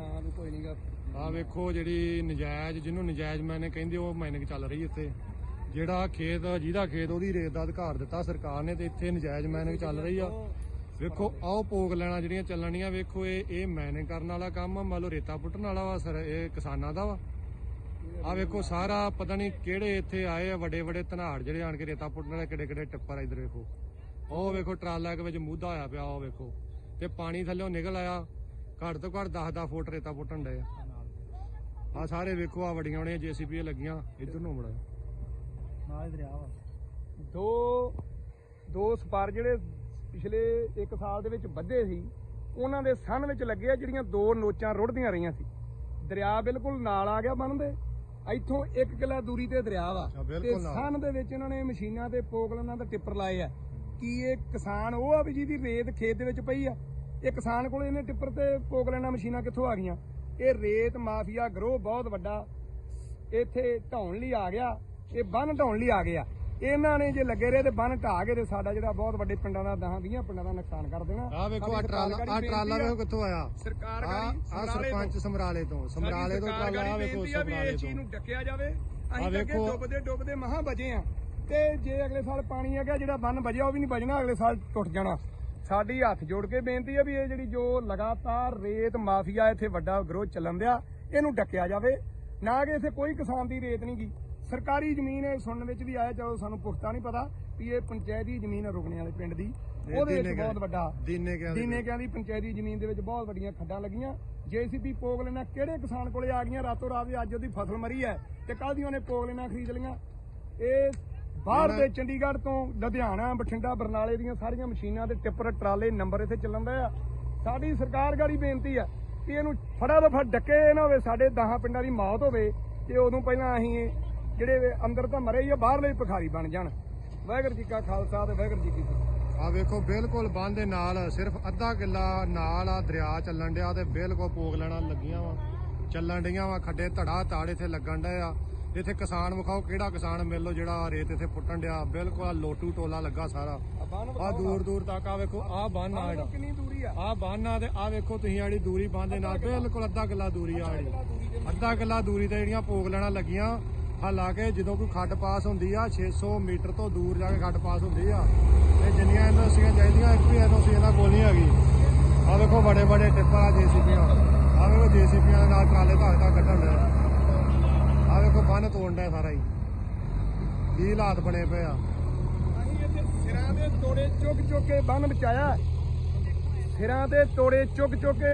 ਨਾ ਵੀ ਕੋਈ ਨਹੀਂਗਾ ਆ ਵੇਖੋ ਜਿਹੜੀ ਨਜਾਇਜ਼, ਜਿਹਨੂੰ ਨਜਾਇਜ਼ ਮੈਨੇ ਕਹਿੰਦੇ, ਉਹ ਮਾਈਨਿੰਗ ਚੱਲ ਰਹੀ ਇੱਥੇ। ਜਿਹੜਾ ਖੇਤ, ਜਿਹਦਾ ਖੇਤ ਉਹਦੀ ਰੇਤ ਦਾ ਅਧਿਕਾਰ ਦਿੱਤਾ ਸਰਕਾਰ ਨੇ, ਤੇ ਇੱਥੇ ਨਜਾਇਜ਼ ਮਾਈਨਿੰਗ ਚੱਲ ਰਹੀ ਆ। ਵੇਖੋ ਆਓ ਪੋਗ ਲੈਣਾ ਜਿਹੜੀਆਂ ਚੱਲਣੀਆਂ, ਵੇਖੋ, ਇਹ ਇਹ ਮਾਈਨਿੰਗ ਕਰਨ ਵਾਲਾ ਕੰਮ ਆ, ਮੰਨ ਲਓ ਰੇਤਾ ਪੁੱਟਣ ਵਾਲਾ ਵਾ, ਸਰ, ਇਹ ਕਿਸਾਨਾਂ ਦਾ ਵਾ। ਆ ਵੇਖੋ, ਸਾਰਾ ਪਤਾ ਨਹੀਂ ਕਿਹੜੇ ਇੱਥੇ ਆਏ ਆ ਵੱਡੇ ਵੱਡੇ ਧਨਾੜ ਜਿਹੜੇ ਆਣ ਕੇ ਰੇਤਾ ਪੁੱਟਣ ਵਾਲੇ ਕਿਹੜੇ ਕਿਹੜੇ ਟਿੱਪਰ ਆ ਇਧਰ ਵੇਖੋ। ਉਹ ਵੇਖੋ, ਟਰਾਲਾ ਦੇ ਵਿੱਚ ਮੂਧਾ ਹੋਇਆ ਪਿਆ, ਉਹ ਵੇਖੋ। ਤੇ ਪਾਣੀ ਥੱਲੇੋਂ ਨਿਕਲ ਆਇਆ। ਘੱਟ ਤੋਂ ਘੱਟ 10-10 ਫੁੱਟ ਰੇਤਾ ਪੁੱਟਣ ਡਏ ਆ। ਆ ਸਾਰੇ ਵੇਖੋ ਆ ਵੱਡੀਆਂ ਵੱਡੀਆਂ ਜੀਸੀਪੀ ਲੱਗੀਆਂ ਇੱਧਰ ਨੂੰ ਮੁੜਾ। ਨਾਲ ਦਰਿਆ ਵਾ। ਦੋ ਦੋ ਸਪਾਰ ਜਿਹੜੇ ਪਿਛਲੇ 1 ਸਾਲ ਦੇ ਵਿੱਚ ਵੱਧੇ ਸੀ ਉਹਨਾਂ ਦੇ ਸੰਨ ਵਿੱਚ ਲੱਗੇ ਆ ਜਿਹੜੀਆਂ ਦੋ ਨੋਚਾਂ ਰੁੜਦੀਆਂ ਰਹੀਆਂ ਸੀ। ਦਰਿਆ ਬਿਲਕੁਲ ਨਾਲ ਆ ਗਿਆ ਬੰਨਦੇ ਇੱਥੋਂ 1 ਕਿਲਾ ਦੂਰੀ ਤੇ ਦਰਿਆ ਵਾ। ਤੇ ਨਾਲ। ਸੰਨ ਦੇ ਵਿੱਚ ਇਹਨਾਂ ਨੇ ਮਸ਼ੀਨਾਂ ਤੇ ਪੋਗਲਨਾਂ ਦਾ ਟਿੱਪਰ ਲਾਏ ਆ। ਕੀ ਇਹ ਕਿਸਾਨ ਉਹ ਆ ਵੀ ਜਿਹਦੀ ਰੇਤ ਖੇਤ ਦੇ ਵਿੱਚ ਪਈ ਆ? ਇਹ ਕਿਸਾਨ ਕੋਲ ਇਹਨੇ ਟਿੱਪਰ ਤੇ ਪੋਗਲਨਾਂ ਮਸ਼ੀਨਾਂ ਕਿੱਥੋਂ ਆ ਗਈਆਂ? ਇਹ ਰੇਤ ਮਾਫੀਆ ਗਰੋਹ ਬਹੁਤ ਵੱਡਾ। ਇੱਥੇ ਢਾਉਣ ਲਈ ਆ ਗਿਆ। ਇਹ ਬੰਨ ਢਾਉਣ ਲਈ ਆ ਗਿਆ। ਇਹਨਾਂ ਨੇ ਜੇ ਲੱਗੇ ਰਹੇ ਤੇ ਬੰਨ ਢਾ ਕੇ ਤੇ ਸਾਡਾ ਜਿਹੜਾ ਬਹੁਤ ਵੱਡੇ ਪਿੰਡਾਂ ਦਾ 10 20 ਪਿੰਡਾਂ ਦਾ ਨੁਕਸਾਨ ਕਰ ਦੇਣਾ। ਆ ਵੇਖੋ ਆ ਟਰਾਲਾ ਆ ਟਰਾਲਾ। ਵੇਖੋ ਕਿੱਥੋਂ ਆਇਆ। ਸਰਕਾਰ ਆ ਸਰਪੰਚ। ਸਮਰਾਲੇ ਤੋਂ। ਸਮਰਾਲੇ ਤੋਂ ਟਰਾਲਾ ਆ ਵੇਖੋ ਸਮਰਾਲੇ ਤੋਂ। ਨੂੰ ਡੱਕਿਆ ਜਾਵੇ। ਅਸੀਂ ਤਾਂ। ਡੁੱਬਦੇ ਡੁੱਬਦੇ ਮਹਾ ਬਚੇ ਆ। ਤੇ ਜੇ ਅਗਲੇ ਸਾਲ ਪਾਣੀ ਆ ਗਿਆ ਜਿਹੜਾ ਬੰਨ ਵਜਿਆ ਉਹ ਵੀ ਨਹੀਂ ਬਚਣਾ ਅਗਲੇ ਸਾਲ ਟੁੱਟ ਜਾਣਾ। ਸਾਡੀ ਹੱਥ ਜੋੜ ਕੇ ਬੇਨਤੀ ਹੈ ਵੀ ਇਹ ਜਿਹੜੀ ਜੋ ਲਗਾਤਾਰ ਰੇਤ ਮਾਫੀਆ ਇੱਥੇ ਵੱਡਾ ਗਰੋਹ ਚੱਲਣ ਦਿਆ ਇਹਨੂੰ ਡੱਕਿਆ ਜਾਵੇ। ਨਾ ਕਿ ਇੱਥੇ ਕੋਈ ਕਿਸਾਨ ਦੀ ਰੇਤ ਨਹੀਂ ਗਈ ਸਰਕਾਰੀ ਜ਼ਮੀਨ ਹੈ ਸੁਣਨ ਵਿੱਚ ਵੀ ਆਇਆ ਚਲੋ ਸਾਨੂੰ ਪੁਖਤਾ ਨਹੀਂ ਪਤਾ ਵੀ ਇਹ ਪੰਚਾਇਤੀ ਜ਼ਮੀਨ ਹੈ ਰੁਕਣੇ ਵਾਲੇ ਪਿੰਡ ਦੀ। ਉਹਦੇ ਵਿੱਚ ਬਹੁਤ ਵੱਡਾ ਦੀਨੇ ਕਿਆਂ ਦੀ ਪੰਚਾਇਤੀ ਜ਼ਮੀਨ ਦੇ ਵਿੱਚ ਬਹੁਤ ਵੱਡੀਆਂ ਖੱਡਾਂ ਲੱਗੀਆਂ। ਜੇਸੀਬੀ ਪੋਗ ਲੈਣਾ ਕਿਹੜੇ ਕਿਸਾਨ ਕੋਲੇ ਆ ਗਈਆਂ? ਰਾਤੋਂ ਰਾਤ ਅੱਜ ਉਹਦੀ ਫਸਲ ਮਰੀ ਹੈ ਤੇ ਕੱਲ ਦੀ ਉਹਨੇ ਪੋਗ ਲੈਣਾ ਖਰੀਦ ਲਈਆਂ। ਇਹ ਬਾਹਰ ਦੇ ਚੰਡੀਗੜ੍ਹ ਤੋਂ ਲੁਧਿਆਣਾ ਬਠਿੰਡਾ ਬਰਨਾਲੇ ਦੀਆਂ ਸਾਰੀਆਂ ਮਸ਼ੀਨਾਂ ਤੇ ਟਿੱਪਰ ਟਰਾਲੇ ਨੰਬਰ ਇੱਥੇ ਚੱਲਣ ਦਾ ਆ। ਸਾਡੀ ਸਰਕਾਰ ਗਾੜੀ ਬੇਨਤੀ ਆ ਕਿ ਇਹਨੂੰ ਫੜਾ ਦਫਾ ਡੱਕੇ ਨਾ ਹੋਵੇ ਸਾਡੇ 10 ਪਿੰਡਾਂ ਦੀ ਮੌਤ ਹੋਵੇ ਤੇ ਉਦੋਂ ਪਹਿਲਾਂ ਅਸੀਂ ਜਿਹੜੇ ਅੰਦਰ ਤਾਂ ਮਰੇ ਹੀ ਆ ਬਾਹਰਲੇ ਭਿਖਾਰੀ ਬਣ ਜਾਣ। ਵਾਹਿਗੁਰੂ ਜੀ ਕਾ ਖਾਲਸਾ ਤੇ ਵਾਹਿਗੁਰੂ ਜੀ ਕੀ ਫਤਿਹ। ਆ ਵੇਖੋ ਬਿਲਕੁਲ ਬੰਦ ਦੇ ਨਾਲ ਸਿਰਫ ਅੱਧਾ ਕਿੱਲਾ ਨਾਲ ਆ ਦਰਿਆ ਚੱਲਣ ਡਿਆ ਤੇ ਬਿਲਕੁਲ ਪੋਗ ਲੈਣਾ ਲੱਗੀਆਂ ਵਾ। ਚੱਲਣ ਡੀਆਂ ਵਾ ਖੱਡੇ ਧੜਾ ਤਾੜ ਇੱਥੇ ਲੱਗਣ ਡਿਆ ਇੱਥੇ ਕਿਸਾਨ ਵਿਖਾਓ ਕਿਹੜਾ ਕਿਸਾਨ ਮਿਲ ਲੋ ਜਿਹੜਾ ਰੇਤ ਇੱਥੇ ਪੁੱਟਣ ਡਿਆ। ਬਿਲਕੁਲ ਲੋਟੂ ਟੋਲਾ ਲੱਗਾ ਸਾਰਾ। ਆ ਦੂਰ ਦੂਰ ਤੱਕ ਆ ਵੇਖੋ ਆ ਬੰਨ ਆ ਜਿਹੜਾ। ਕਿੰਨੀ ਦੂਰੀ ਆ। ਆ ਬੰਨ ਆ ਤੇ ਆ ਵੇਖੋ ਤੁਸੀਂ ਆੜੀ ਦੂਰੀ ਬੰਨ ਦੇ ਨਾਲ ਬਿਲਕੁਲ ਅੱਧਾ ਕਿੱਲਾ ਦੂਰੀ ਆ ਜਿਹੜੀ। ਦੇ ਅੱਧਾ ਕਿੱਲਾ ਦੂਰੀ ਤੇ ਜਿਹੜੀਆਂ ਪੋਗ ਲੈਣਾ ਲੱਗੀਆਂ ਹਾਲਾਂਕਿ ਜਦੋਂ ਕੋਈ ਖੱਡ ਪਾਸ ਹੁੰਦੀ ਆ 600 ਮੀਟਰ ਤੋਂ ਦੂਰ ਜਾ ਕੇ ਖੱਡ ਪਾਸ ਹੁੰਦੀ ਆ ਤੇ ਜਿੰਨੀਆਂ ਐਨਓਸੀਆਂ ਚਾਹੀਦੀਆਂ ਇੱਕ ਵੀ ਐਨਓਸੀ ਇਹਨਾਂ ਕੋਲ ਨਹੀਂ ਹੈਗੀ। ਆ ਵੇਖੋ ਬੜੇ ਬੜੇ ਟਿੱਪਰ ਆ ਜੀਸੀਪੀਆਂ ਆ ਵੇਖੋ ਜੀਸੀਪੀਆਂ ਦੇ ਨਾਲ ਟਰਾਲੇ ਧਾਰ ਧਾਰ ਕੱਢਣ ਦੇ। ਬੰਨ ਤੋੜਨ ਸਾਰਾ ਹੀ। ਕੀ ਹਾਲਾਤ ਬਣੇ ਪਏ ਆ? ਅਸੀਂ ਇੱਥੇ ਸਿਰਾਂ ਦੇ ਤੋੜੇ ਚੁੱਕ ਚੁੱਕ ਕੇ ਬੰਨ ਬਚਾਇਆ। ਸਿਰਾਂ ਦੇ ਤੋੜੇ ਚੁੱਕ ਚੁੱਕ ਕੇ